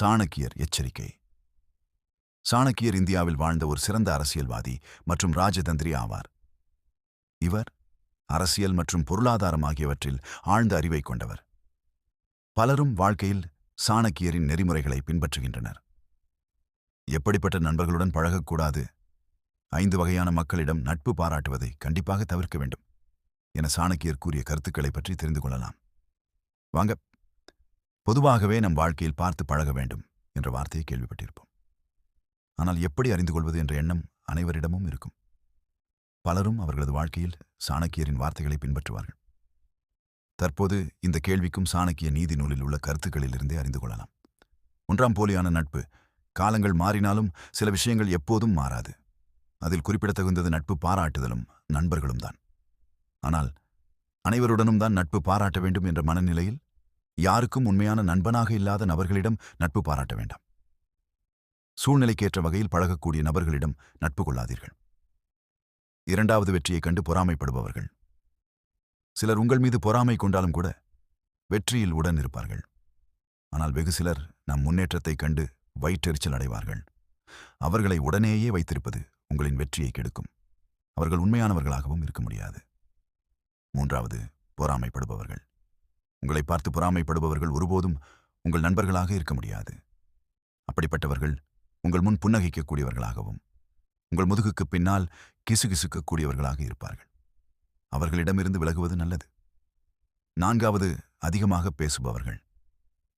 சாணக்கியர் எச்சரிக்கை. சாணக்கியர் இந்தியாவில் வாழ்ந்த ஒரு சிறந்த அரசியல்வாதி மற்றும் ராஜதந்திரி ஆவார். இவர் அரசியல் மற்றும் பொருளாதாரம் ஆகியவற்றில் ஆழ்ந்த அறிவை கொண்டவர். பலரும் வாழ்க்கையில் சாணக்கியரின் நெறிமுறைகளை பின்பற்றுகின்றனர். எப்படிப்பட்ட நண்பர்களுடன் பழகக்கூடாது? ஐந்து வகையான மக்களிடம் நட்பு பாராட்டுவதை கண்டிப்பாக தவிர்க்க வேண்டும். என சாணக்கியர் கூறிய கருத்துக்களை பற்றி தெரிந்து கொள்ளலாம். வாங்க பொதுவாகவே நம் வாழ்க்கையில் பார்த்து பழக வேண்டும் என்ற வார்த்தையை கேள்விப்பட்டிருப்போம். ஆனால் எப்படி அறிந்து கொள்வது என்ற எண்ணம் அனைவரிடமும் இருக்கும். பலரும் அவர்களது வாழ்க்கையில் சாணக்கியரின் வார்த்தைகளை பின்பற்றுவார்கள். தற்போது இந்த கேள்விக்கும் சாணக்கிய நீதி நூலில் உள்ள கருத்துக்களிலிருந்தே அறிந்து கொள்ளலாம். ஒன்றாம் போலியான நட்பு காலங்கள் மாறினாலும் சில விஷயங்கள் எப்போதும் மாறாது. அதில் குறிப்பிடத்தகுந்தது நட்பு பாராட்டுதலும் நண்பர்களும் தான் ஆனால் அனைவருடனும் தான் நட்பு பாராட்ட வேண்டும் என்ற மனநிலையில் யாருக்கும் உண்மையான நண்பனாக இல்லாத நபர்களிடம் நட்பு பாராட்ட வேண்டாம். சூழ்நிலைக்கேற்ற வகையில் பழகக்கூடிய நபர்களிடம் நட்பு கொள்ளாதீர்கள். இரண்டாவது வெற்றியைக் கண்டு பொறாமைப்படுபவர்கள். சிலர் உங்கள் மீது பொறாமை கொண்டாலும் கூட வெற்றியில் உடன் இருப்பார்கள். ஆனால் வெகு சிலர் நம் முன்னேற்றத்தைக் கண்டு வயிற்றெரிச்சல் அடைவார்கள். அவர்களை உடனேயே வைத்திருப்பது உங்களின் வெற்றியை கெடுக்கும். அவர்கள் உண்மையானவர்களாகவும் இருக்க முடியாது. மூன்றாவது பொறாமைப்படுபவர்கள். உங்களை பார்த்து பொறாமைப்படுபவர்கள் ஒருபோதும் உங்கள் நண்பர்களாக இருக்க முடியாது. அப்படிப்பட்டவர்கள் உங்கள் முன் புன்னகைக்கக்கூடியவர்களாகவும் உங்கள் முதுகுக்கு பின்னால் கிசுகிசுக்கக்கூடியவர்களாக இருப்பார்கள். அவர்களிடமிருந்து விலகுவது நல்லது. நான்காவது அதிகமாக பேசுபவர்கள்.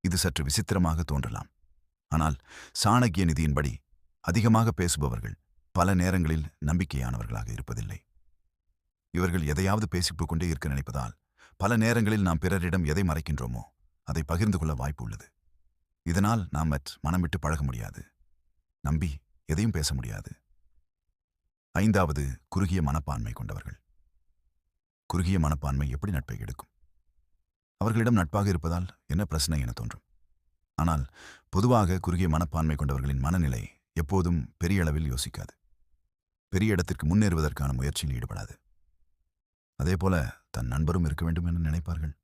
இது சற்று விசித்திரமாக தோன்றலாம். ஆனால் சாணக்கிய நிதியின்படி அதிகமாக பேசுபவர்கள் பல நேரங்களில் நம்பிக்கையானவர்களாக இருப்பதில்லை. இவர்கள் எதையாவது பேசிப்புக் கொண்டே இருக்க நினைப்பதால் பல நேரங்களில் நாம் பிறரிடம் எதை மறைக்கின்றோமோ அதை பகிர்ந்து கொள்ள வாய்ப்பு உள்ளது. இதனால் நாம் மற் மனம் விட்டு பழக முடியாது. நம்பி எதையும் பேச முடியாது. ஐந்தாவது குறுகிய மனப்பான்மை கொண்டவர்கள். குறுகிய மனப்பான்மை எப்படி நட்பை எடுக்கும்? அவர்களிடம் நட்பாக இருப்பதால் என்ன பிரச்சனை என தோன்றும். ஆனால் பொதுவாக குறுகிய மனப்பான்மை கொண்டவர்களின் மனநிலை எப்போதும் பெரிய அளவில் யோசிக்காது. பெரிய இடத்திற்கு முன்னேறுவதற்கான முயற்சியில் ஈடுபடாது. அதேபோல தன் நண்பரும் இருக்க வேண்டும் என நினைப்பார்கள்.